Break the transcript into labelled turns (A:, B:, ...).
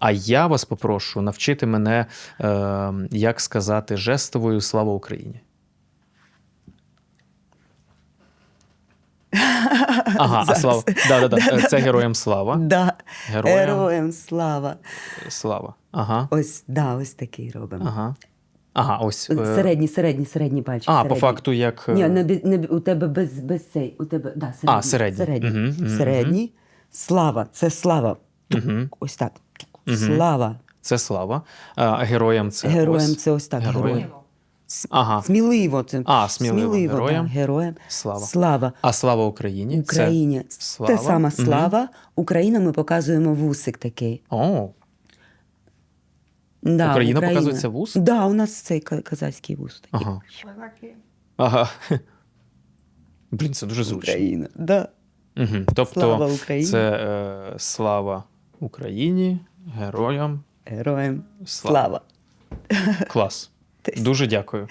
A: А я вас попрошу навчити мене, е, як сказати жестовою слава Україні. Ага, а слава. Да, да, да. Це героям слава.
B: Да.
A: Героям
B: Героям слава.
A: слава. Ага.
B: Ось, да, ось такий робимо.
A: Ага. Ага, ось. е,
B: Середній, середній, середній пальчик.
A: А, по
B: середній.
A: факту, як. е,
B: Ні, не, бі- не, бі- у тебе без, без цей. У тебе, да, середній.
A: А, середній.
B: Середній.
A: Мгм, мгм,
B: середній. Слава, це слава.
A: Мгм.
B: Ось так. Слава.
A: Це слава. А героям це.
B: Героям
A: ось.
B: це ось так.
A: Героям.
B: Героям.
A: Ага.
B: Сміливо. Це.
A: А, сміливо. Героям.
B: Да, героям.
A: Слава.
B: Слава.
A: А слава Україні.
B: Україні.
A: Це слава.
B: Те сама слава. Україна ми показуємо вусик такий.
A: О,
B: Да,
A: Україна показується вус?
B: Да, у нас цей казацький вус такий.
A: ага. Ага. Блін, це дуже зручно.
B: Україна. Да.
A: Угу. Тобто,
B: Слава Україні.
A: це е, слава Україні, героям.
B: Героям
A: Слава.
B: слава.
A: Клас. Дуже дякую.